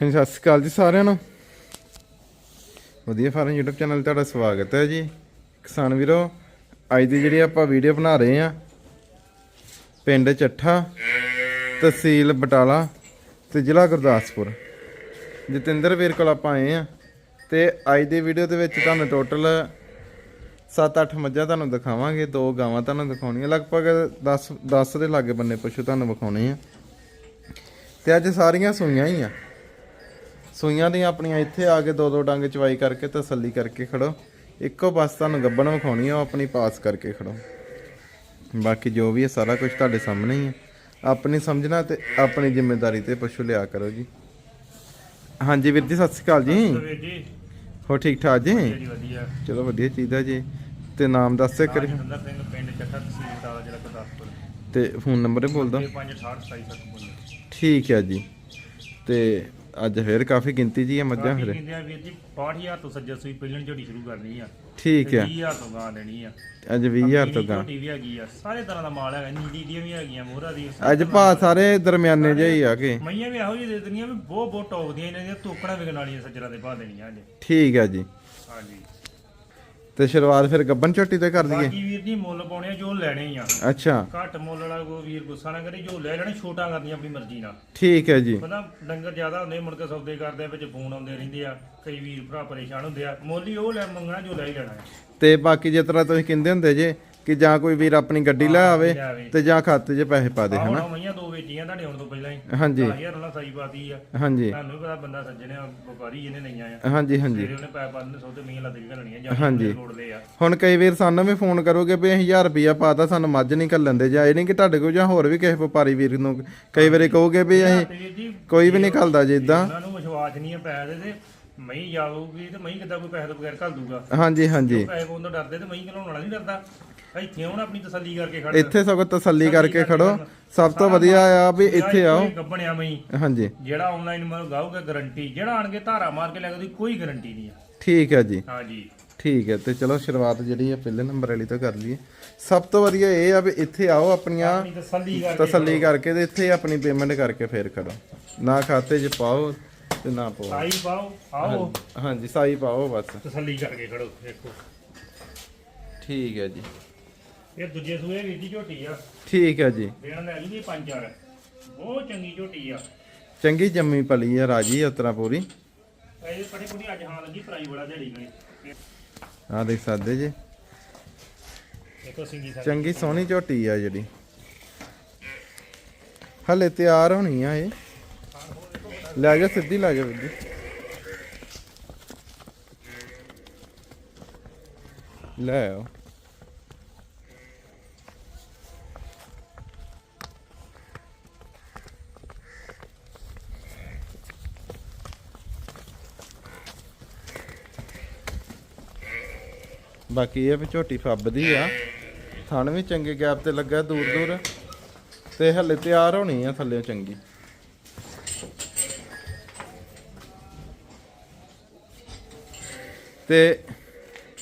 ਹਾਂਜੀ, ਸਤਿ ਸ਼੍ਰੀ ਅਕਾਲ ਜੀ ਸਾਰਿਆਂ ਨੂੰ। ਵਧੀਆ ਫਾਰਮ YouTube ਚੈਨਲ ਤੇ ਤੁਹਾਡਾ ਸਵਾਗਤ ਹੈ ਜੀ। ਕਿਸਾਨ ਵੀਰੋ, ਅੱਜ ਦੀ ਜਿਹੜੀ ਆਪਾਂ ਵੀਡੀਓ ਬਣਾ ਰਹੇ ਆ ਪਿੰਡ ਚੱਠਾ, ਤਹਿਸੀਲ ਬਟਾਲਾ ਤੇ ਜ਼ਿਲ੍ਹਾ ਗੁਰਦਾਸਪੁਰ। ਜਤਿੰਦਰ ਵੀਰ ਕੋਲ ਆਪਾਂ ਆਏ ਆ ਤੇ ਅੱਜ ਦੀ ਵੀਡੀਓ ਦੇ ਵਿੱਚ ਤੁਹਾਨੂੰ ਟੋਟਲ 7-8 ਮੱਝਾਂ ਤੁਹਾਨੂੰ ਦਿਖਾਵਾਂਗੇ, ਦੋ ਗਾਵਾਂ ਤੁਹਾਨੂੰ ਦਿਖਾਉਣੀਆਂ। ਲਗਭਗ 10 10 ਦੇ ਲਾਗੇ ਬੰਨੇ ਪਸ਼ੂ ਤੁਹਾਨੂੰ ਵਿਖਾਉਣੇ ਆ। ਤੇ ਅੱਜ ਸਾਰੀਆਂ ਸੂਈਆਂ ਹੀ ਆ। ਸੂਈਆਂ ਦੀਆਂ ਆਪਣੀਆਂ ਇੱਥੇ ਆ ਕੇ ਦੋ ਦੋ ਡੰਗ ਚਵਾਈ ਕਰਕੇ ਤਸੱਲੀ ਕਰਕੇ ਖੜੋ। ਇੱਕੋ ਬਸ ਤੁਹਾਨੂੰ ਗੱਬਣ ਵਿਖਾਉਣੀ ਆ ਉਹ ਆਪਣੀ ਪਾਸ ਕਰਕੇ ਖੜੋ। ਬਾਕੀ ਜੋ ਵੀ ਹੈ ਸਾਰਾ ਕੁਝ ਤੁਹਾਡੇ ਸਾਹਮਣੇ ਹੀ ਹੈ ਆਪਣੀ ਸਮਝਣਾ ਤੇ ਆਪਣੀ ਜ਼ਿੰਮੇਵਾਰੀ ਤੇ ਪਸ਼ੂ ਲਿਆ ਕਰੋ ਜੀ। ਹਾਂਜੀ ਵੀਰ ਜੀ ਸਤਿ ਸ਼੍ਰੀ ਅਕਾਲ ਜੀ। ਹੋ ਠੀਕ ਠਾਕ ਜੀ? ਚਲੋ ਵਧੀਆ ਚੀਜ਼ ਹੈ ਜੀ। ਤੇ ਨਾਮ ਦੱਸ ਦਿਓ ਕਰੀ ਤੇ ਫੋਨ ਨੰਬਰ ਬੋਲ ਦੋ 568 ਠੀਕ ਹੈ ਜੀ। ਤੇ ਅੱਜ ਫੇਰ ਕਾਫੀ ਗਿਣਤੀ ਜੀ ਹੈ ਮੱਝਾਂ ਫਿਰ। ਕਹਿੰਦੇ ਆ ਵੀਰ ਜੀ 65000 ਤੋਂ ਸੱਜਾ ਸੂਈ ਪਹਿਲਣ ਝੋਟੀ ਸ਼ੁਰੂ ਕਰਨੀ ਆ। ਠੀਕ ਹੈ 20000 ਤੋਂ ਗਾਂ ਦੇਣੀ ਆ। ਅੱਜ 20000 ਤੋਂ ਗਾਂ। ਝੋਟੀ ਵੀ ਹੈਗੀ ਆ ਸਾਰੇ ਤਰ੍ਹਾਂ ਦਾ ਮਾਲ ਹੈਗਾ ਨੀਲੀ ਦੀਆਂ ਵੀ ਹੈਗੀਆਂ ਮੋਹਰਾ ਦੀ। ਅੱਜ ਭਾ ਸਾਰੇ ਦਰਮਿਆਨੇ ਜਿਹੇ ਹੀ ਆ ਕੇ। ਮਈਆਂ ਵੀ ਇਹੋ ਜਿਹੀ ਦੇ ਦਿੰਦੀਆਂ ਵੀ ਬਹੁਤ ਬਹੁਤ ਟੌਪ ਦੀਆਂ ਇਹਨਾਂ ਦੀਆਂ ਤੋਕੜਾਂ ਵਿਕਣ ਵਾਲੀਆਂ ਸੱਜਰਾਂ ਦੇ ਬਾਹ ਦੇਣੀਆਂ ਅੱਜ। ਠੀਕ ਹੈ ਜੀ। ਹਾਂਜੀ। ਤੇ ਸ਼ੁਰੂਆਤ ਫਿਰ ਗੱਬਨ ਝੋਟੀ ਤੇ ਕਰ ਦਈਏ। ਬਾਕੀ ਵੀਰ ਜੀ ਮੁੱਲ ਪਾਉਣੇ ਆ ਜੋ ਲੈਣੇ ਆ। ਅੱਛਾ। ਘੱਟ ਮੁੱਲ ਵਾਲਾ ਕੋਈ ਵੀਰ ਗੁੱਸਾ ਨਾ ਕਰੇ ਜੋ ਲੈ ਲੈਣੇ ਛੋਟਾ ਕਰਨੀ ਆਪਣੀ ਮਰਜ਼ੀ ਨਾਲ। ਠੀਕ ਹੈ ਜੀ। ਪਤਾ ਡੰਗਰ ਜ਼ਿਆਦਾ ਹੁੰਦੇ ਮੁੜ ਕੇ ਸੌਦੇ ਕਰਦੇ ਆ, ਵਿੱਚ ਫੋਨ ਆਉਂਦੇ ਰਹਿੰਦੇ ਆ ਕਈ ਵੀਰ ਭਰਾ ਪਰੇਸ਼ਾਨ ਹੁੰਦੇ ਆ। ਮੁੱਲ ਹੀ ਉਹ ਲੈ ਮੰਗਣਾ ਜੋ ਲੈ ਹੀ ਲੈਣਾ ਹੈ। ਤੇ ਬਾਕੀ ਜਿਸ ਤਰ੍ਹਾਂ ਤੁਸੀਂ ਕਹਿੰਦੇ ਹੁੰਦੇ ਜੇ ਕਿ ਜਾਂ ਕੋਈ ਵੀਰ ਆਪਣੀ ਗੱਡੀ ਲੈ ਆਵੇ ਲੈ ਆਵੇ। ਤੇ ਜਾਂ ਖਾਤੇ 'ਚ ਪੈਸੇ ਪਾ ਦੇ ਹਨਾ? ਹੁਣ ਮਈਆਂ ਦੋ ਵੇਚੀਆਂ ਤੁਹਾਡੇ ਆਉਣ ਤੋਂ ਪਹਿਲਾਂ ਹੀ। ਹਾਂਜੀ। 10000 ਨਾਲ ਸਾਈ ਪਾਤੀ ਆ। ਹਾਂਜੀ। ਤੁਹਾਨੂੰ ਵੀ ਪਤਾ ਬੰਦਾ ਸੱਜਣੇ ਆ ਵਪਾਰੀ ਜਿਹਨੇ ਲਈਆਂ ਆ। ਹਾਂਜੀ ਹਾਂਜੀ। ਸਵੇਰੇ ਉਹਨੇ ਪੈਸੇ ਪਾ ਦਿੰਦੇ ਸੌਦੇ ਮਈਆਂ ਲੱਦ ਕੇ ਘਲਣੀਆਂ ਜਾਂ ਹਾਂਜੀ। ਲੋੜ ਲਏ ਆ। ਹੁਣ ਕਈ ਵੀਰ ਸਾਨੂੰ ਵੀ ਫੋਨ ਕਰੋਗੇ ਵੀ ਅਸੀਂ 1000 ਰੁਪਿਆ ਪਾਤਾ ਸਾਨੂੰ ਮੱਝ ਨਹੀਂ ਘੱਲਣ ਦੇ ਜਾਂ ਇਹ ਨਹੀਂ ਕਿ ਤੁਹਾਡੇ ਕੋਲ ਜਾਂ ਹੋਰ ਵੀ ਕਿਸੇ ਵਪਾਰੀ ਵੀਰ ਨੂੰ ਕਈ ਵਾਰੀ ਕਹੋਗੇ ਵੀ ਅਸੀਂ ਤੇ ਵੀਰ ਜੀ ਕੋਈ ਵੀ ਨਹੀਂ ਘੱਲਦਾ ਜੇ ਇਦਾਂ ਉਹਨਾਂ ਨੂੰ ਵਿਸ਼ਵਾਸ ਨਹੀਂ ਆ ਪੈਸੇ ਦੇ ਤੇ ਮਈ ਜਾਊਗੀ ਤੇ ਮਈ ਕਿੱਦਾਂ ਕੋਈ ਪੈਸੇ ਤੋਂ ਬਗੈਰ ਘੱਲ ਦੂਗਾ। ਹਾਂਜੀ ਹਾਂਜੀ। ਪੈਸੇ ਕੋਲ ਤੋਂ ਡਰਦੇ ਤੇ ਮਈ ਘਲਾਉਣ ਵਾਲਾ ਨਹੀਂ ਡਰਦਾ। ਇੱਥੇ ਹੁਣ ਆਪਣੀ ਤਸੱਲੀ ਕਰਕੇ ਖੜ ਇੱਥੇ ਸਗੋਂ ਤਸੱਲੀ ਕਰਕੇ ਖੜੋ। ਸਭ ਤੋਂ ਵਧੀਆ ਆ ਵੀ ਇੱਥੇ ਆਓ। ਗੱਬਣਿਆ ਮਈ। ਹਾਂਜੀ। ਜਿਹੜਾ ਆਨਲਾਈਨ ਮੰਗਾਊਗਾ ਗਾਰੰਟੀ ਜਿਹੜਾ ਆਣ ਕੇ ਧਾਰਾ ਮਾਰ ਕੇ ਲੈ ਕੇ ਕੋਈ ਗਾਰੰਟੀ ਨਹੀਂ ਆ। ਠੀਕ ਹੈ ਜੀ। ਹਾਂਜੀ। ਠੀਕ ਹੈ ਤੇ ਚਲੋ ਸ਼ੁਰੂਆਤ ਜਿਹੜੀ ਆ ਪਹਿਲੇ ਨੰਬਰ ਵਾਲੀ ਤੋਂ ਕਰ ਲਈਏ। ਸਭ ਤੋਂ ਵਧੀਆ ਇਹ ਆ ਵੀ ਇੱਥੇ ਆਓ ਆਪਣੀਆਂ ਆਪਣੀ ਤਸੱਲੀ ਕਰਕੇ ਤੇ ਇੱਥੇ ਆਪਣੀ ਪੇਮੈਂਟ ਕਰਕੇ ਫੇਰ ਖੜੋ। ਨਾ ਖਾਤੇ 'ਚ ਪਾਓ ਤੇ ਨਾ ਪਾਓ। ਸਾਈ ਪਾਓ ਆਓ। ਹਾਂਜੀ ਸਾਈ ਪਾਓ ਬਸ। ਤਸੱਲੀ ਕਰਕੇ ਖੜੋ ਦੇਖੋ। ਠੀਕ ਹੈ ਜੀ। ਇਹ ਦੂਜੇ ਸੂਏ ਵੀਰ ਦੀ ਝੋਟੀ ਆ। ਠੀਕ ਹੈ ਜੀ। ਦੇਣ ਲੈ ਲਈ ਪੰਜ ਚਾਰ ਬਹੁਤ ਚੰਗੀ ਝੋਟੀ ਆ। ਚੰਗੀ ਜੰਮੀ ਪਲੀ ਆ ਰਾਜੀ ਆ ਉਤਰਾ ਪੂਰੀ। ਇਹ ਪੜੀ ਪੜੀ ਅੱਜ ਹਾਂ ਲੱਗੀ ਪ੍ਰਾਈ ਬੜਾ ਦਿਹਾੜੀ ਗਈ ਆ ਦੇਖ ਸਕਦੇ ਜੀ। ਦੇਖੋ ਸਿੰਗੀ ਸਾਰੀ ਚੰਗੀ ਸੋਹਣੀ ਝੋਟੀ ਆ ਜਿਹੜੀ। ਹਲੇ ਤਿਆਰ ਹੋਣੀ ਆ ਇਹ। ਲੈ ਜਾ ਸਿੱਧੀ ਲੈ ਜਾ ਵੀਰ ਜੀ। ਲੈ ਆਓ। ਬਾਕੀ ਇਹ ਵੀ ਝੋਟੀ ਫੱਬਦੀ ਆ। ਥਣ ਵੀ ਚੰਗੇ ਗੈਪ ਤੇ ਲੱਗਾ ਦੂਰ ਦੂਰ। ਤੇ ਹਲੇ ਤਿਆਰ ਹੋਣੀ ਆ ਥੱਲੇ ਚੰਗੀ। ਤੇ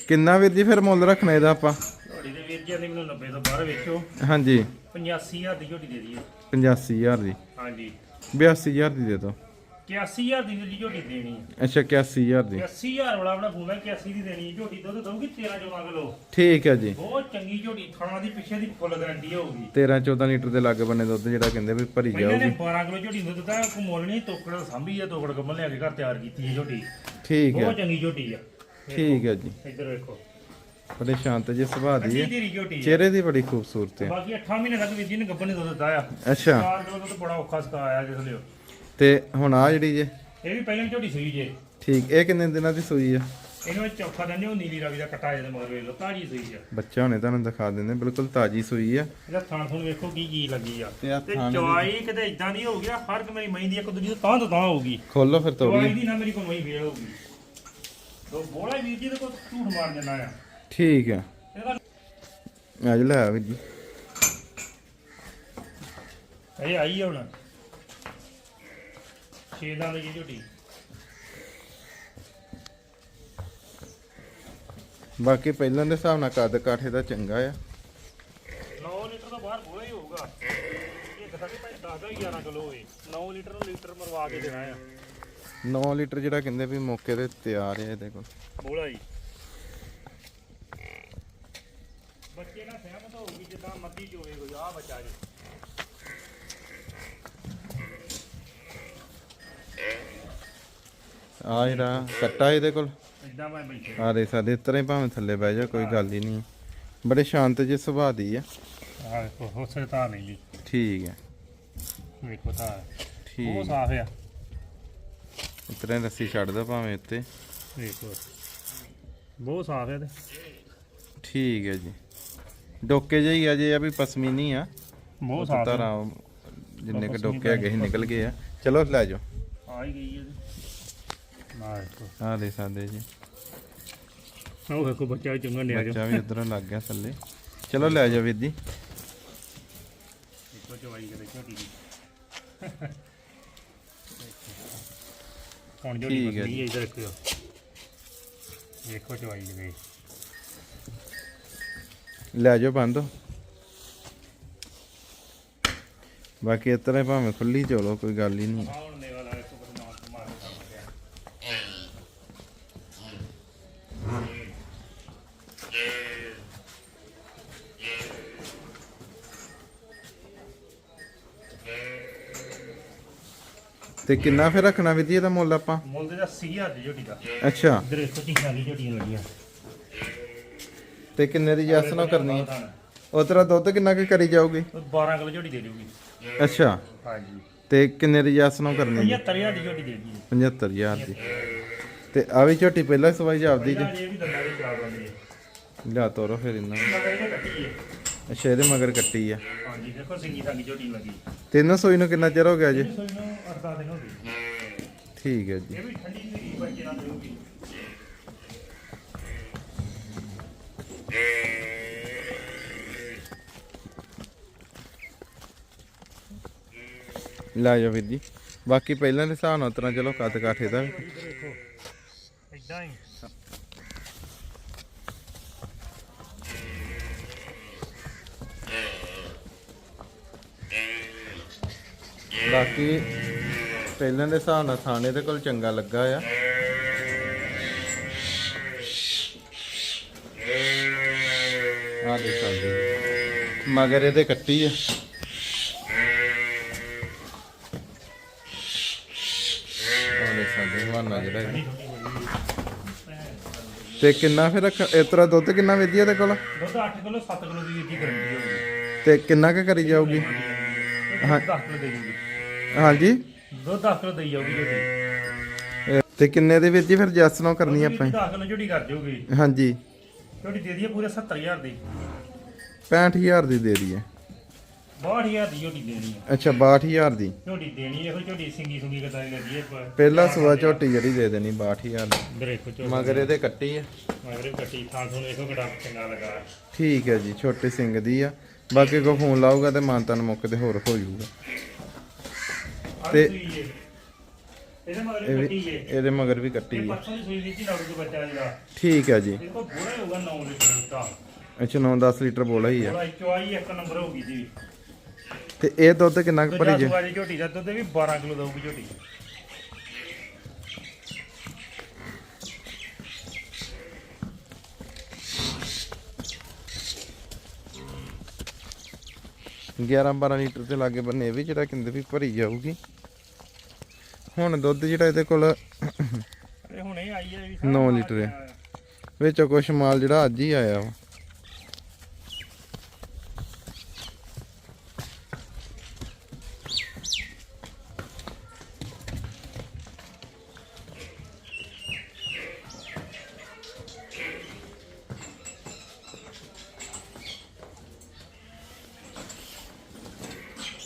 ਕਿੰਨਾ ਵੀਰ ਜੀ ਫਿਰ ਮੁੱਲ ਰੱਖਣਾ ਇਹਦਾ ਆਪਾਂ? ਝੋਟੀ ਦੇ ਵੀਰ ਜੀ ਨੇ ਮੈਨੂੰ 90 ਤੋਂ ਬਾਹਰ ਵੇਚੋ। ਹਾਂਜੀ। 85000 ਦੀ ਝੋਟੀ ਦੇ ਦਈਏ। 85000 ਦੀ। ਹਾਂਜੀ। 82000 ਦੀ ਦੇ ਦਿਓ। 81000 ਦੀ ਜਿਹੜੀ ਝੋਟੀ ਦੇਣੀ ਹੈ ਅੱਛਾ 81000 ਦੀ। 80000 ਵਾਲਾ ਆਪਣਾ ਫੋਨ ਹੈ 81 ਦੀ ਦੇਣੀ ਹੈ ਝੋਟੀ ਦੁੱਧ ਦਊਗੀ 13 14 ਕਿਲੋ। ਠੀਕ ਹੈ ਜੀ। ਬਹੁਤ ਚੰਗੀ ਝੋਟੀ ਥਾਣਾ ਦੀ ਪਿੱਛੇ ਦੀ ਫੁੱਲ ਗਾਰੰਟੀ ਹੋਊਗੀ। 13 14 ਲੀਟਰ ਦੇ ਲਾਗੇ ਬੰਨੇ ਦੁੱਧ ਜਿਹੜਾ ਕਹਿੰਦੇ ਵੀ ਭਰੀ ਇਹਨਾਂ ਜਾਊਗੀ। 12 ਕਿਲੋ ਝੋਟੀ ਦੁੱਧ ਕੋਈ ਮੁੱਲ ਨਹੀਂ ਤੋਕੜ ਸਾਂਭੀ ਹੈ ਤੋਕੜ ਗੱਮਲ ਲਿਆ ਕੇ ਘਰ ਤਿਆਰ ਕੀਤੀ ਹੈ ਝੋਟੀ। ਠੀਕ ਹੈ ਬਹੁਤ ਚੰਗੀ ਝੋਟੀ ਆ। ਠੀਕ ਹੈ ਜੀ। ਇੱਧਰ ਵੇਖੋ। ਬੜੇ ਸ਼ਾਂਤ ਜਿਹੇ ਸੁਭਾਅ ਦੀ ਹੈ ਚਿਹਰੇ ਦੀ ਬੜੀ ਖੂਬਸੂਰਤ ਹੈ ਬਾਕੀ 8 ਮਹੀਨੇ ਤੱਕ ਜੀ ਨੇ ਗੱਬਨ ਨੇ ਦੁੱਧ ਦਿੱਤਾ ਆ। ਅੱਛਾ। ਚਾਰ ਕਿਲੋ ਦੁੱਧ ਬੜਾ ਔਖਾ ਸਕਾਇਆ ਜਿਸ ਲਿਓ ਤੇ ਹੁਣ ਆ ਜਿਹੜੀ ਜੇ। ਇਹ ਵੀ ਪਹਿਲਾਂ ਝੋਟੀ ਸੂਈ ਜੇ। ਠੀਕ ਇਹ ਕਿੰਨੇ ਦਿਨਾਂ ਦੀ ਸੂਈ ਆ? ਇਹਨੂੰ ਚੌਥਾ ਦਿਨ ਉਹ ਨੀਲੀ ਰਾਵੀ ਦਾ ਕਟਾ ਜਿਹਦੇ ਮਗਰ ਵੇਖ ਲਓ ਤਾਜੀ ਸੂਈ ਆ। ਬੱਚਾ ਹੁਣੇ ਤੁਹਾਨੂੰ ਦਿਖਾ ਦਿੰਦੇ ਬਿਲਕੁਲ ਤਾਜੀ ਸੂਈ ਆ। ਇਹਦਾ ਥਾਣ ਥਣ ਵੇਖੋ ਕੀ ਕੀ ਲੱਗੀ ਆ। ਤੇ ਆਹ ਤੇ ਥਣ ਦੀ- ਚਵਾਈ ਕਿਤੇ ਇਦਾਂ ਦੀ ਹੋ ਗਿਆ ਹਰ ਇੱਕ ਮੇਰੀ ਮਹੀਂ ਦੀ ਇੱਕ ਦੂਜੀ ਤੋਂ ਤਾਂ ਤੋਂ ਤਾਂ ਹੋਊਗੀ ਖੋਲੋ ਫਿਰ ਚਵਾਈ ਤੋੜੀ ਦੀ ਨਾ ਮੇਰੀ ਕੋਈ ਮਹੀਂ ਫੇਲ ਹੋਊਗੀ ਤੋ ਬੋਲਾ ਵੀਰ ਜੀ ਦੇ ਕੋਲ ਝੂਠ ਮਾਰ ਜਾਂਦਾ ਆ। ਠੀਕ ਆ। ਇਹਦਾ ਅੱਜ ਲੈ ਆ ਵੀਰ ਜੀ। ਇਹ ਆਈ ਆ ਹੁਣ। ਛੇਦਾਂ ਦੀ ਝੋਟੀ। ਬਾਕੀ ਪਹਿਲਾਂ ਦੇ ਹਿਸਾਬ ਨਾਲ ਕੱਦ ਕਾਠੇ ਦਾ ਚੰਗਾ ਆ। 9 ਲੀਟਰ ਤੋਂ ਬਾਹਰ ਬੋਲਾ ਹੀ ਹੋਊਗਾ। ਇਹ ਦੱਸਾਂ ਕਿ ਭਾਈ 10 ਦਾ 11 ਕਿਲੋ ਹੋਏ। 9 ਲੀਟਰ ਨੂੰ ਲੀਟਰ ਮਰਵਾ ਕੇ ਦੇਣਾ ਆ। 9 ਲੀਟਰ ਜਿਹੜਾ ਕਹਿੰਦੇ ਵੀ ਮੌਕੇ ਤੇ ਤਿਆਰ ਹੈ ਇਹਦੇ ਕੋਲ। ਬੋਲਾ ਜੀ ਬੱਚੇ ਨਾਲ ਸਹਿਮਤ ਹੋਊਗੀ ਜਿੱਦਾਂ ਮੱਦੀ ਚੋਵੇ ਕੋਈ ਆ ਬੱਚਾ ਜੀ। ਆ ਜਿਹੜਾ ਕੱਟਾ ਇਹਦੇ ਕੋਲ। ਇਦਾਂ ਮੈਂ ਬੈਠੇ ਆ ਦੇ ਸਾਡੇ ਇਤਰੇ ਭਾਵੇਂ ਥੱਲੇ ਬਹਿ ਜਾ ਕੋਈ ਗੱਲ ਹੀ ਨਹੀਂ ਬੜੇ ਸ਼ਾਂਤ ਜਿਹੇ ਸੁਭਾਅ ਦੀ ਆ। ਆ ਵੇਖੋ ਹੋਸੇ ਤਾਂ ਨਹੀਂ ਜੀ। ਠੀਕ ਹੈ। ਵੇਖੋ ਤਾਂ ਠੀਕ। ਸਾਫ਼ ਆ। ਇਤਰੇ ਰੱਸੀ ਛੱਡ ਦੋ ਭਾਵੇਂ ਉੱਤੇ। ਵੇਖੋ ਬਹੁਤ ਸਾਫ਼ ਹੈ ਤੇ ਠੀਕ ਹੈ ਜੀ। ਡੋਕੇ ਜਿਹੀ ਆ ਜੇ ਆ ਵੀ ਪਸਮੀਨੀ ਆ। ਬਹੁਤ ਸਾਫ਼ ਹੈ ਤਾਰਾਂ ਜਿੰਨੇ ਕ ਪਸਮੀਨੀ ਡੋਕੇ ਹੈਗੇ ਸੀ ਨਿਕਲ ਗਏ ਆ। ਚਲੋ ਲੈ ਜਾਓ। ਆ ਹੀ ਗਈ ਹੈ ਨਾ ਵੇਖੋ ਆ ਦੇ ਸਕਦੇ ਜੀ। ਉਹ ਵੇਖੋ ਬੱਚਾ ਵੀ ਚੰਗਾ ਜੋ ਬੱਚਾ ਵੀ ਉਧਰੋਂ ਲੱਗ ਗਿਆ ਥੱਲੇ। ਚਲੋ ਲੈ ਜਾਓ ਵੀਰ ਜੀ। ਵੇਖੋ ਚਵਾਈ ਕਿਤੇ ਝੋਟੀ ਦੀ। ਹੁਣ ਜੋ ਠੀਕ ਹੈ ਨਹੀਂ ਇਧਰ ਰੱਖਿਓ ਵੇਖੋ ਚਵਾਈ ਕਿਤੇ। ਲੈ ਜਾਓ ਬੰਦ। ਬਾਕੀ ਹੀ ਭਾਵੇਂ ਖੁੱਲੀ ਚਲੋ ਕੋਈ ਗੱਲ ਹੀ ਨਹੀਂ। ਤੇ ਕਿੰਨਾ ਫਿਰ ਰੱਖਣਾ ਵੀਰ ਜੀ ਇਹਦਾ ਮੁੱਲ ਆਪਾਂ? ਮੁੱਲ ਦਾ 80000 ਦੀ ਝੋਟੀ ਦਾ। ਅੱਛਾ। ਇਧਰ ਇੱਕ ਚੀਜ਼ਾਂ ਦੀ ਝੋਟੀਆਂ ਲੱਗੀਆਂ। ਤੇ ਕਿੰਨੇ ਦੀ ਜੈਸ ਨਾ ਕਰਨੀ ਹੈ? ਉਹ ਤੇਰਾ ਦੁੱਧ ਕਿੰਨਾ ਕੁ ਕਰੀ ਜਾਊਗੀ? ਉਹ 12 ਕਿਲੋ ਝੋਟੀ ਦੇ ਦੂਗੀ ਅੱਛਾ। ਹਾਂਜੀ। ਤੇ ਕਿੰਨੇ ਦੀ ਜੈਸ ਨਾ ਕਰਨੀ ਹੈ? 75000 ਦੀ ਝੋਟੀ ਦੇ ਦੂਗੀ 75000 ਦੀ। ਤੇ ਆ ਵੀ ਝੋਟੀ ਪਹਿਲਾਂ ਸਵਾਈ ਜਾਪਦੀ ਜੀ। ਇਹ ਵੀ ਦੰਦਾਂ ਦੇ ਚਾਰ ਬੰਦੇ ਆ ਲਿਆ ਤੋਰੋ ਫਿਰ ਇਹਨਾਂ ਨੂੰ। ਅੱਛਾ ਇਹਦੇ ਮਗਰ ਕੱਟੀ ਆ। ਹਾਂਜੀ ਦੇਖੋ ਸਿੰਗੀ ਸੰਗੀ ਝੋਟੀ ਲੱਗੀ। ਤਿੰਨ ਸੋਈ ਨੂੰ ਕਿੰਨਾ ਚਿਰ ਹੋ ਗਿਆ ਜੀ? ਇਹ ਸੋਈ ਨੂੰ 8 ਦਿਨ ਹੋ ਗਏ। ਠੀਕ ਹੈ ਜੀ। ਇਹ ਵੀ ਠੰਡੀ ਸੀ ਬੱਚੇ ਨਾਲ ਦੇਊਗੀ ਲੈ ਜਾ ਵੀਰ ਜੀ। ਬਾਕੀ ਪਹਿਲਾਂ ਦੇ ਹਿਸਾਬ ਨਾਲ ਉਤਰਾ ਚਲੋ ਕੱਦ ਕਾਠੇ ਦਾ ਇਦਾਂ ਹੀ। ਬਾਕੀ ਪਹਿਲਾਂ ਦੇ ਹਿਸਾਬ ਨਾਲ ਥਾਣੇ ਦੇ ਕੋਲ ਚੰਗਾ ਲੱਗਾ ਆ। ਆ ਦੇ ਸਕਦੇ ਮਗਰ ਇਹਦੇ ਕੱਟੀ ਆ। ਤੇ ਕਿੰਨਾ ਫਿਰ ਰੱਖ ਇਸ ਤਰ੍ਹਾਂ ਦੁੱਧ ਕਿੰਨਾ ਵੇਦੀ ਇਹਦੇ ਕੋਲ? ਦੁੱਧ 8 ਕਿਲੋ 7 ਕਿਲੋ ਦੀ ਵੀਤੀ ਗਰੰਟੀ ਹੋਊਗੀ ਤੇ ਕਿੰਨਾ ਕੁ ਕਰੀ ਜਾਊਗੀ? ਹਾਂ। 10 ਕਿਲੋ ਦੇ ਜੂਗੀ ਹਾਂਜੀ। ਦੁੱਧ 10 ਕਿਲੋ ਦੇਈ ਜਾਊਗੀ ਝੋਟੀ ਤੇ ਕਿੰਨੇ ਦੇ ਵਿੱਚ ਜੀ ਫਿਰ ਜੈਸ ਨੂੰ ਕਰਨੀ ਆਪਾਂ? 10 ਕਿਲੋ ਝੋਟੀ ਕਰ ਜਾਊਗੀ ਹਾਂਜੀ। ਝੋਟੀ ਦੇ ਦਈਏ ਪੂਰੇ 70000 ਦੀ। 65000 ਦੀ ਦੇ ਦਈਏ। 62000 ਦੀ ਝੋਟੀ ਦੇਣੀ ਹੈ ਅੱਛਾ 62000 ਦੀ। ਝੋਟੀ ਦੇਣੀ ਇਹੋ ਝੋਟੀ ਸਿੰਗੀ ਸੁੰਗੀ ਕਦਾਈ ਲੱਗੀ ਹੈ ਪਹਿਲਾ ਸੂਆ ਝੋਟੀ ਜਿਹੜੀ ਦੇ ਦੇਣੀ 62000 ਦੀ। ਮਗਰ ਇਹਦੇ ਕੱਟੀ ਆ। ਮਗਰ ਕੱਟੀ ਥਾਂ ਤੁਹਾਨੂੰ ਦੇਖੋ ਕਿਹੜਾ ਚੰਗਾ ਲੱਗਾ। ਠੀਕ ਹੈ ਜੀ ਛੋਟੇ ਸਿੰਘ ਦੀ ਆ। ਬਾਕੀ ਕੋ ਫੋਨ ਲਾਊਗਾ ਤੇ ਮਾਨਤਨ ਮੌਕੇ ਤੇ ਹੋਰ ਹੋ ਜਾਊਗਾ। ਤੇ ਇਹਦੇ ਮਗਰ ਵੀ ਕੱਟੀ ਹੈ। ਇਹਦੇ ਮਗਰ ਵੀ ਕੱਟੀ ਇਹ ਆ ਪਰਸੋਂ ਦੀ ਸੂਈ ਦੀ ਸੀ ਲਾੜੂ ਦਾ ਬੱਚਾ ਜਿਹੜਾ। ਠੀਕ ਹੈ ਜੀ। ਕੋ ਬੋੜਾ ਹੀ ਹੋਊਗਾ 9 ਲੀਟਰ ਦਾ ਅੱਛਾ 9-10 ਲੀਟਰ ਬੋਲਾ ਹੀ ਬੋੜਾ ਇੱਕ ਨੰਬਰ ਜੀ। ਤੇ ਇਹ ਦੁੱਧ ਕਿੰਨਾ ਕੁ ਭਰੀ ਜੇ? ਝੋਟੀ ਦਾ ਦੁੱਧ ਵੀ 12 ਕਿਲੋ ਦਊਗੀ ਝੋਟੀ। ਗਿਆਰਾਂ 12 ਲੀਟਰ ਤੇ ਲਾਗੇ ਬੰਨੇ ਇਹ ਵੀ ਜਿਹੜਾ ਕਹਿੰਦੇ ਵੀ ਭਰੀ ਜਾਊਗੀ। ਹੁਣ ਦੁੱਧ ਜਿਹੜਾ ਇਹਦੇ ਕੋਲ ਇਹ ਹੁਣੇ ਆਈ ਹੈ ਵੀ ਨੌ ਲੀਟਰ ਹੈ। ਵਿੱਚੋਂ ਕੁਛ ਮਾਲ ਜਿਹੜਾ ਅੱਜ ਹੀ ਆਇਆ ਵਾ।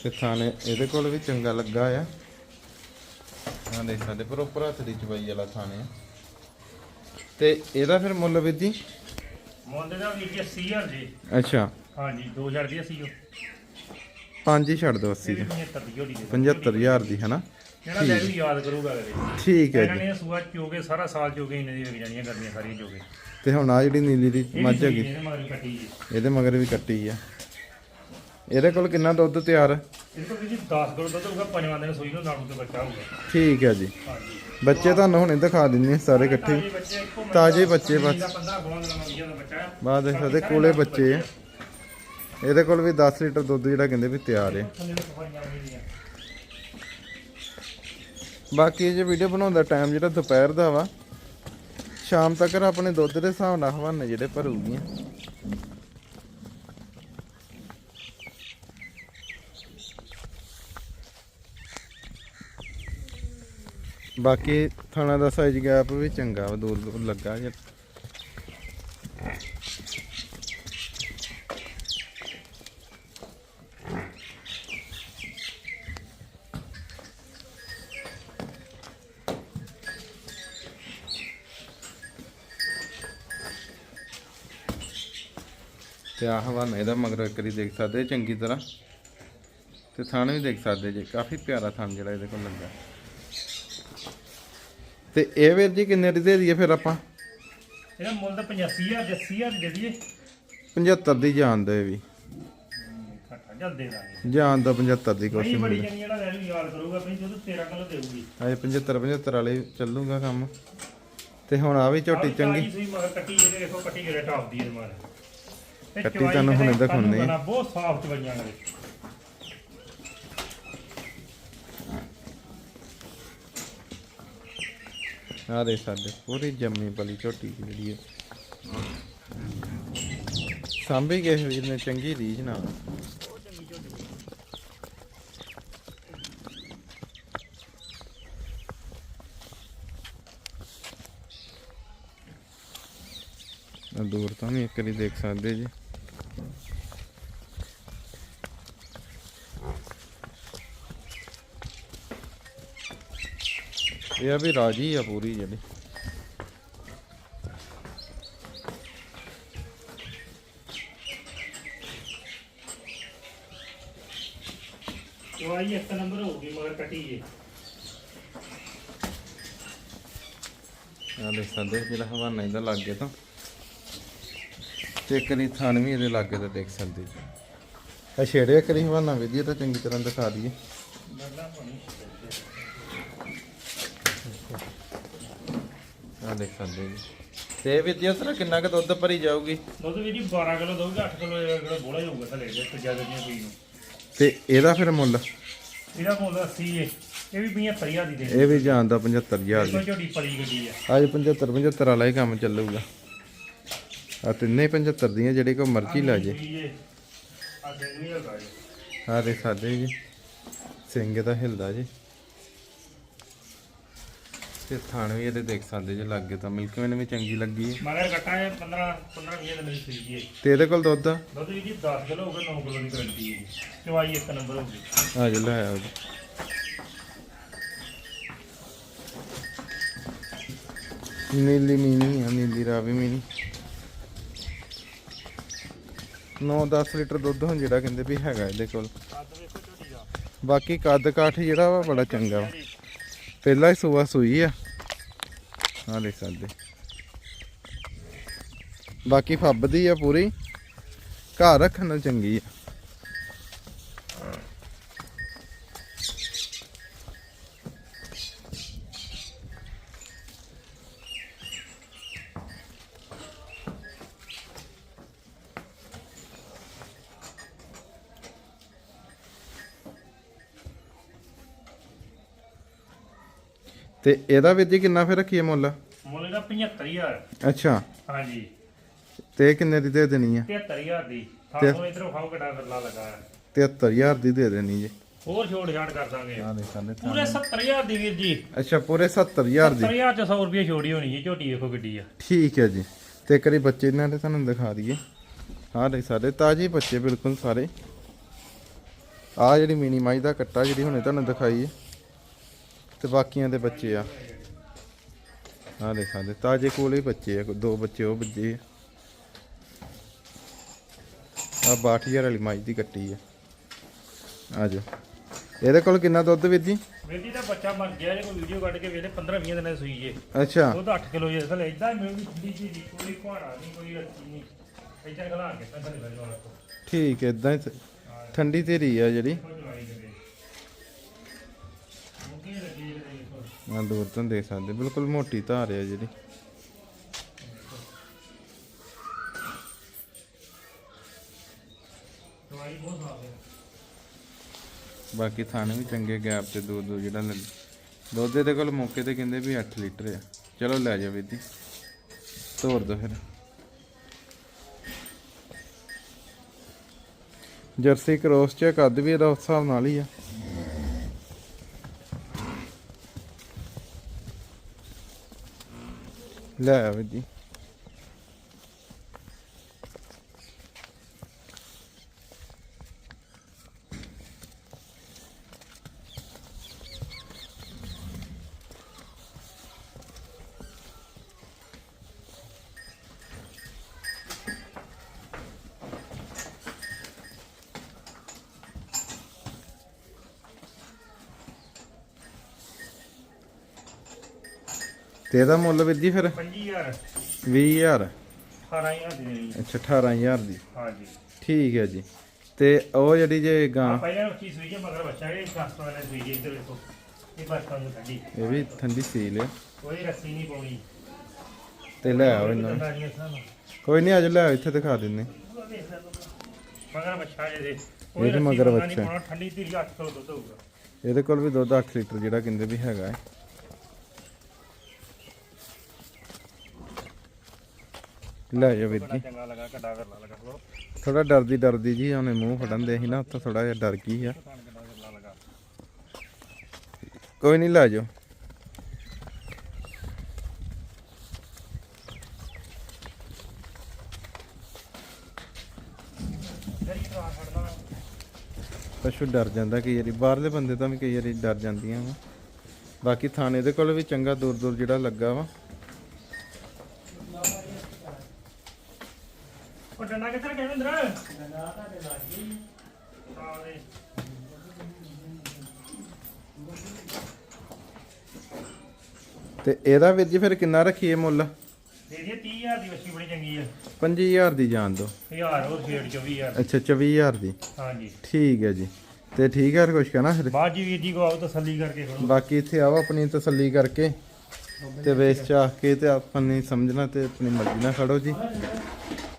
ਤੇ ਥਾਣੇ ਇਹਦੇ ਕੋਲ ਵੀ ਚੰਗਾ ਲੱਗਾ ਆ। ਹਾਂ ਦੇ ਸਾਡੇ ਪ੍ਰੋਪਰ ਹੱਥ ਦੀ ਚਵਾਈ ਵਾਲਾ ਥਾਣੇ ਆ ਤੇ ਇਹਦਾ ਫਿਰ ਮੁੱਲ ਵੀਰ ਜੀ? ਮੁੱਲ ਦਾ ਵੀ 80000 ਜੀ। ਅੱਛਾ। ਹਾਂਜੀ 2000 ਦੀ ਅਸੀਂ ਜੋ ਪੰਜ ਹੀ ਛੱਡ ਦਿਓ 80 ਇਹ ਦੇ ਵੀ 75 ਦੀ ਦੇ 75000 ਦੀ ਹਨਾ? ਜਿਹੜਾ ਲੈ ਵੀ ਯਾਦ ਕਰੂਗਾ ਅਗਲੇ ਠੀਕ ਹੈ ਇਹਨਾਂ ਜੀ। ਨੇ ਸੂਆ ਚੋਗੇ ਸਾਰਾ ਸਾਲ ਚੋਗੇ ਇਹਨਾਂ ਦੀ ਵਿਕ ਜਾਣੀਆਂ ਕਰਨੀਆਂ ਸਾਰੀਆਂ ਚੋਗੇ। ਤੇ ਹੁਣ ਆ ਜਿਹੜੀ ਨੀਲੀ ਦੀ ਇਹ ਮੱਝ ਹੈਗੀ। ਇਹਦੇ ਮਗਰ ਕੱਟੀ ਜੀ। ਇਹਦੇ ਮਗਰ ਵੀ ਕੱਟੀ ਆ। ਇਹਦੇ ਕੋਲ ਕਿੰਨਾ ਦੁੱਧ ਤਿਆਰ? ਇਹਦੇ ਕੋਲ ਵੀ ਜੀ 10 ਕਿਲੋ ਦੁੱਧ ਹੋਊਗਾ ਪੰਜਵਾਂ ਦਿਨ ਸੂਈ ਨੂੰ ਨਾੜੂ ਤੇ ਬੱਚਾ ਹੋਊਗਾ। ਠੀਕ ਹੈ ਜੀ। ਹਾਂਜੀ। ਬੱਚੇ ਤੁਹਾਨੂੰ ਹੁਣੇ ਦਿਖਾ ਦਿੰਨੇ ਆ ਸਾਰੇ ਇਕੱਠੇ। ਤਾਜ਼ੇ ਬੱਚੇ ਇੱਕੋ ਮਿੰਟ ਤਾਜ਼ੇ ਦਾ ਬੱਚੇ ਬਸ। 15 16 ਦਿਨਾਂ ਦਾ ਵਧੀਆ ਦਾ ਬੱਚਾ। ਹੈ ਬਾਅਦ ਦੇਖ ਸਕਦੇ ਕੋਲੇ ਬੱਚੇ ਆ। ਇਹਦੇ ਕੋਲ ਵੀ 10 ਲੀਟਰ ਦੁੱਧ ਜਿਹੜਾ ਕਹਿੰਦੇ ਵੀ ਤਿਆਰ ਹੈ। ਥੱਲੇ ਨੂੰ ਸਫਾਈਆਂ ਹੋਈਆਂ ਬਾਕੀ ਜੇ ਵੀਡੀਓ ਬਣਾਉਣ ਦਾ ਟਾਈਮ ਜਿਹੜਾ ਦੁਪਹਿਰ ਦਾ ਵਾ ਸ਼ਾਮ ਤੱਕ ਆਪਣੇ ਦੁੱਧ ਦੇ ਹਿਸਾਬ ਨਾਲ ਹਵਾਨੇ ਜਿਹੜੇ ਭਰੂਗੀਆਂ। ਬਾਕੀ ਥਾਣਾ ਦਾ ਸਾਈਜ਼ ਗੈਪ ਵੀ ਚੰਗਾ ਵਾ, ਦੂਰ ਦੂਰ ਲੱਗਾ ਜੇ। ਤੇ ਆਹ ਹਵਾਨਾ ਇਹਦਾ ਮਗਰ ਕਰੀ ਦੇਖ ਸਕਦੇ ਚੰਗੀ ਤਰ੍ਹਾਂ। ਤੇ ਥਣ ਵੀ ਦੇਖ ਸਕਦੇ ਜੇ, ਕਾਫੀ ਪਿਆਰਾ ਥਣ ਜਿਹੜਾ ਇਹਦੇ ਕੋਲ ਲੱਗਾ। ਤੇ ਇਹ ਵੀਰ ਜੀ ਕਿੰਨੇ ਦੀ ਦੇ ਦਈਏ ਫਿਰ ਆਪਾਂ? ਇਹਦਾ ਮੁੱਲ ਤਾਂ 85000 80000 ਦੇ ਦਈਏ। 75 ਦੀ ਜਾਣ ਦੇ ਵੀ। ਘੱਟਾ ਜਲ ਦੇ ਦਾਂਗੇ। ਜਾਣ ਦਾ 75 ਦੀ ਬੜੀ ਕੋਸ਼ਿਸ਼ ਬੜੀ ਜਣੀ ਜਿਹੜਾ ਲੈ ਲੂ ਯਾਦ ਕਰੂਗਾ ਆਪਣੀ ਜਦੋਂ 13 ਕਿਲੋ ਦੇਊਗੀ। ਅਜੇ 75 75 ਵਾਲੇ ਚੱਲੂਗਾ ਕੰਮ। ਤੇ ਹੁਣ ਆ ਵੀ ਝੋਟੀ ਚੰਗੀ। ਤੁਸੀਂ ਮਗਰ ਕੱਟੀ ਇਹਦੇ ਦੇਖੋ ਕੱਟੀ ਜਿਹੜੇ ਟਾਪ ਦੀ ਇਹਦੇ ਮਾਰ ਕੱਟੀ ਤੁਹਾਨੂੰ ਹੁਣੇ ਦਿਖਾਉਂਦੇ ਆ। ਬਹੁਤ ਸਾਫ਼ ਚਵਾਈਆਂ ਨੇ। ਆ ਦੇ ਸਾਡੇ, ਪੂਰੀ ਜੰਮੀ ਪਲੀ ਝੋਟੀ ਜਿਹੜੀ ਹੈ। ਸਾਂਭੀ ਗਏ ਵੀਰ ਨੇ, ਚੰਗੀ ਰੀਝ ਨਾਲ। ਦੂਰ ਤੋਂ ਵੀ ਇੱਕ ਵਾਰੀ ਦੇਖ ਸਕਦੇ ਜੀ। ਇਹ ਆ ਵੀ ਰਾਜੀ ਆ ਪੂਰੀ ਜਿਹੜੀ। ਚਵਾਈ ਇੱਕ ਨੰਬਰ ਹੋਊਗੀ ਮਗਰ ਕੱਟੀ ਜੇ। ਆ ਦੇਖ ਸਕਦੇ ਜਿਹੜਾ ਹਵਾਨਾ ਇਹਦਾ ਲੱਗੇ ਤਾਂ। ਤੇ ਕਰੀ ਥਣ ਵੀ ਇਹਦੇ ਲੱਗੇ ਤਾਂ ਦੇਖ ਸਕਦੇ ਜੀ ਆ ਛੇੜਿਆ ਕਰੀ ਹਵਾਨਾ ਵਧੀਆ ਤਾਂ ਚੰਗੀ ਤਰ੍ਹਾਂ ਦਿਖਾ ਦਈਏ ਆ ਦੇਖ ਸਕਦੇ ਜੀ। ਤੇ ਵਿਦਿਆ ਤਰਾ ਕਿੰਨਾ ਕੁ ਦੁੱਧ ਭਰੀ ਜਾਊਗੀ? ਦੁੱਧ ਵੀ ਜੀ 12 ਕਿਲੋ ਦੋਗੇ 8 ਕਿਲੋ ਜਿਹੜਾ ਬੋਲਾ ਜਾਊਗਾ ਥੱਲੇ ਜੇ ਤੇ ਜ਼ਿਆਦਾ ਨਹੀਂ ਪਈ ਨੂੰ। ਤੇ ਇਹਦਾ ਫਿਰ ਮੁੱਲ? ਇਹਦਾ ਮੁੱਲ 80 ਏ। ਇਹ ਵੀ 75000 ਦੀ ਦੇ ਇਹ ਵੀ ਜਾਂਦਾ 75000 ਕੋਈ ਦੀ। ਝੋਟੀ ਪਲੀ ਗੱਡੀ ਆ। ਅੱਜ 75 75 ਵਾਲਾ ਹੀ ਕੰਮ ਚੱਲੂਗਾ। ਆ ਤਿੰਨੇ 75 ਦੀਆਂ ਜਿਹੜੇ ਕੋ ਮਰਜ਼ੀ ਲੈ ਜੇ। ਆ ਦੇ ਨਹੀਂ ਹੈਗਾ ਜੀ ਆ ਦੇ ਸਾਡੇ ਜੀ। ਸਿੰਘ ਦਾ ਹਿਲਦਾ ਜੀ। ਤੇ ਥਾਣ ਵੀ ਇਹਦੇ ਦੇਖ ਸਕਦੇ ਜੇ ਲੱਗੇ ਤਾਂ। ਮਿਲਕ ਮੈਨ ਵੀ ਚੰਗੀ ਲੱਗੀ ਹੈ। ਮਗਰ ਕੱਟਾ ਹੈ 15 15 20 ਦਿਨ ਦੀ ਸੂਈ। ਤੇ ਇਹਦੇ ਕੋਲ ਦੁੱਧ ਦੁੱਧ ਵੀ ਜੀ 10 ਕਿਲੋ ਹੋਊਗਾ 9 ਕਿਲੋ ਦੀ ਗਰੰਟੀ ਹੈ ਚਵਾਈ ਇੱਕ ਨੰਬਰ ਹੋਊਗੀ ਆ ਜੇ ਲੈ ਆਓ ਜੀ। ਨੀਲੀ ਮੀਨੀ ਆ ਨੀਲੀ ਰਾਵੀ ਮੀਨੀ 9-10 ਲੀਟਰ ਦੁੱਧ ਹੁਣ ਜਿਹੜਾ ਕਹਿੰਦੇ ਵੀ ਹੈਗਾ ਇਹਦੇ ਕੋਲ। ਬਾਕੀ ਕੱਦ ਕਾਠ ਜਿਹੜਾ ਵਾ ਬੜਾ ਚੰਗਾ ਵਾ। ਪਹਿਲਾਂ ਹੀ ਸੂਆ ਸੂਈ ਆ। ਆ ਦੇਖ ਸਕਦੇ ਬਾਕੀ ਫੱਬਦੀ ਆ ਪੂਰੀ। ਘਰ ਰੱਖਣ ਨਾਲ ਚੰਗੀ ਆ। ਤੇ ਇਹਦਾ ਵੀਰ ਜੀ ਕਿੰਨਾ ਫਿਰ ਰੱਖੀਏ ਮੁੱਲ? ਮੁੱਲ ਇਹਦਾ 75000 ਅੱਛਾ। ਹਾਂਜੀ। ਤੇ ਕਿੰਨੇ ਦੀ ਦੇ ਦੇਣੀ ਆ? 73000 ਦੀ। ਤੁਹਾਨੂੰ ਇਧਰੋਂ ਖਾਓ ਕਿੱਡਾ ਫਿਰਲਾ ਲੱਗਾ ਹੈ। 73000 ਦੀ ਦੇ ਦੇਣੀ ਜੀ। ਹੋਰ ਛੋੜ ਛਾੜ ਕਰ ਦਾਂਗੇ। ਆ ਦੇਖ ਸਕਦੇ ਪੂਰੇ 70000 ਦੀ ਵੀਰ ਜੀ। ਅੱਛਾ ਪੂਰੇ 70000 ਦੀ। 70000 ਚ 100 ਰੁਪਏ ਛੋੜੀ ਹੋਣੀ ਜੀ ਝੋਟੀ ਵੇਖੋ ਗੱਡੀ ਆ। ਠੀਕ ਹੈ ਜੀ। ਤੇ ਇੱਕ ਵਾਰੀ ਬੱਚੇ ਇਹਨਾਂ ਦੇ ਤੁਹਾਨੂੰ ਦਿਖਾ ਦਈਏ। ਆਹ ਦੇਖ ਸਾਡੇ ਤਾਜ਼ੇ ਬੱਚੇ ਬਿਲਕੁਲ ਸਾਰੇ। ਆ ਜਿਹੜੀ ਮਿਨੀ ਮਾਈ ਦਾ ਕੱਟਾ ਜਿਹੜੀ ਹੁਣੇ ਤੁਹਾਨੂੰ ਦਿਖਾਈ ਹੈ। ਤੇ ਬਾਕੀਆਂ ਦੇ ਬੱਚੇ ਆ। ਆਹ ਦੇਖ ਸਕਦੇ ਤਾਜ਼ੇ ਕੋਲੇ ਬੱਚੇ ਆ ਦੋ ਬੱਚੇ ਉਹ ਬੱਜੇ ਆ। ਆ 62000 ਵਾਲੀ ਮਾਈ ਦੀ ਕੱਟੀ ਆ। ਆ ਜਾ ਇਹਦੇ ਕੋਲ ਕਿੰਨਾ ਦੁੱਧ ਵੀਰ ਜੀ? ਵੀਰ ਜੀ ਦਾ ਬੱਚਾ ਮਰ ਗਿਆ ਜੇ ਕੋਈ ਵੀਡੀਓ ਕੱਢ ਕੇ ਵੇਲੇ 15 20 ਦਿਨਾਂ ਦੀ ਸੂਈ ਜੇ। ਅੱਛਾ। ਦੁੱਧ 8 ਕਿਲੋ ਜੇ ਥਲੇ ਇਦਾਂ ਮਿਲਦੀ ਠੰਡੀ ਜੀ ਕੋਈ ਕੁਹਾੜਾ ਨਹੀਂ ਕੋਈ ਰੱਸੀ ਨਹੀਂ। ਇਦਾਂ ਖਲਾ ਕੇ ਤਾਂ ਥਲੇ ਬੈਠੋ ਵਾਲਾ ਠੀਕ ਹੈ ਇਦਾਂ ਹੀ ਠੰਡੀ ਤੇਰੀ ਆ ਜਿਹੜੀ। ਆ ਦੂਰ ਤੋਂ ਦੇਖ ਸਕਦੇ। ਬਿਲਕੁਲ ਮੋਟੀ ਧਾਰ ਹੈ ਜਿਹੜੀ। ਬਾਕੀ ਥਾਣੇ ਵੀ ਚੰਗੇ ਗੈਪ ਤੇ ਦੋ ਦੋ ਜਿਹੜਾ ਦੁੱਧ ਦੇ ਕੋਲ ਮੌਕੇ ਤੇ ਕਹਿੰਦੇ ਵੀ 8 ਲੀਟਰ ਆ। ਚਲੋ ਲੈ ਜਾ ਵੀਰ ਤੋਰ ਦੋ ਫਿਰ। ਜਰਸੀ ਕ੍ਰੋਸ ਚ ਕੱਦ ਵੀ ਇਹਦਾ ਉਸ ਹਿਸਾਬ ਨਾਲ ਹੀ ਆ। ਲੈ ਆ ਤੇ ਇਹਦਾ ਮੁੱਲ ਵੀਰ ਜੀ ਫਿਰ? 25000 20000 18000 ਦੀ ਦੇਣੀ ਹੈ। ਅੱਛਾ 18000 ਦੀ। ਹਾਂਜੀ। ਠੀਕ ਹੈ ਜੀ। ਤੇ ਉਹ ਜਿਹੜੀ ਜੇ ਗਾਂ ਪਹਿਲਾਂ ਉੱਚੀ ਸੂਈ ਹੈ ਮਗਰ ਬੱਚਾ ਇਹ ਕਾਸਟ ਵਾਲਾ ਸੂਈ ਹੈ ਇੱਧਰ ਦੇਖੋ। ਇਹ ਬਸ ਤੁਹਾਨੂੰ ਠੰਡੀ। ਇਹ ਵੀ ਠੰਡੀ ਸੀਲ ਆ ਕੋਈ ਰੱਸੀ ਨਹੀਂ ਪਾਉਣੀ। ਤੇ ਲੈ ਆਓ ਇਹਨਾਂ ਕੋਈ ਨਹੀਂ ਅੱਜ ਲੈ ਇੱਥੇ ਦਿਖਾ ਦਿੰਨੇ। ਮਗਰ ਬੱਚਾ ਇਹਦੇ ਇਹ ਤੇ ਮਗਰ ਬੱਚਾ। ਪਾਉਣਾ, ਠੰਡੀ ਧੀਰੀ 8 ਕਿਲੋ ਦੁੱਧ ਹੋਊਗਾ। ਇਹਦੇ ਕੋਲ ਵੀ ਦੁੱਧ 8 ਲੀਟਰ ਜਿਹੜਾ ਕਹਿੰਦੇ ਵੀ ਹੈਗਾ ਹੈ। ਲੈ ਜਾ ਵੀਰ ਜੀ। ਚੰਗਾ ਲੱਗਾ ਕੱਡਾ ਕਰਲਾ ਲਗਾ ਲੋ ਥੋੜਾ ਡਰਦੀ ਡਰਦੀ ਜੀ ਉਹਨੇ ਮੂੰਹ ਫੜਨ ਦੇ ਸੀ ਨਾ ਉੱਥੋਂ ਥੋੜਾ ਜਿਹਾ ਡਰ ਗਈ ਆ। ਕੋਈ ਨਹੀਂ ਲੈ ਜਾਓ। ਪਸ਼ੂ ਡਰ ਜਾਂਦਾ ਕਈ ਵਾਰੀ ਬਾਹਰਲੇ ਬੰਦੇ ਤਾਂ ਵੀ ਕਈ ਵਾਰੀ ਡਰ ਜਾਂਦੀਆਂ ਵਾ। ਬਾਕੀ ਥਾਣੇ ਦੇ ਕੋਲ ਵੀ ਚੰਗਾ ਦੂਰ ਦੂਰ ਜਿਹੜਾ ਲੱਗਾ ਵਾ। ਉਹ ਡੰਡਾ ਡੰਡਾ ਤੁਹਾਡੇ ਹੀ ਤੇ ਇਹਦਾ ਵੀਰ ਜੀ ਫਿਰ ਕਿੰਨਾ ਰੱਖੀਏ ਮੁੱਲ? ਦੇ ਦੇ 30000 ਦੀ ਵੱਛੀ ਬੜੀ ਚੰਗੀ ਆ। 25000 ਦੀ ਜਾਣ ਦੋ 1000 ਹੋਰ ਛੇੜ 24000 ਅੱਛਾ 24000 ਦੀ। ਹਾਂਜੀ। ਠੀਕ ਹੈ ਜੀ। ਤੇ ਠੀਕ ਹੈ ਕੁਛ ਕਹਿਣਾ ਫਿਰ? ਬਾਅਦ ਜੀ ਵੀਰ ਜੀ ਕੋ ਆਓ ਤਸੱਲੀ ਕਰਕੇ ਖੜੋ। ਬਾਕੀ ਇੱਥੇ ਆਓ ਆਪਣੀ ਤਸੱਲੀ ਕਰਕੇ। ਤੇ ਵੇਚ ਚਾਹ ਕੇ ਤੇ ਆਪਣੀ ਸਮਝਣਾ ਤੇ ਆਪਣੀ ਮਰਜ਼ੀ ਨਾਲ ਖੜੋ ਜੀ।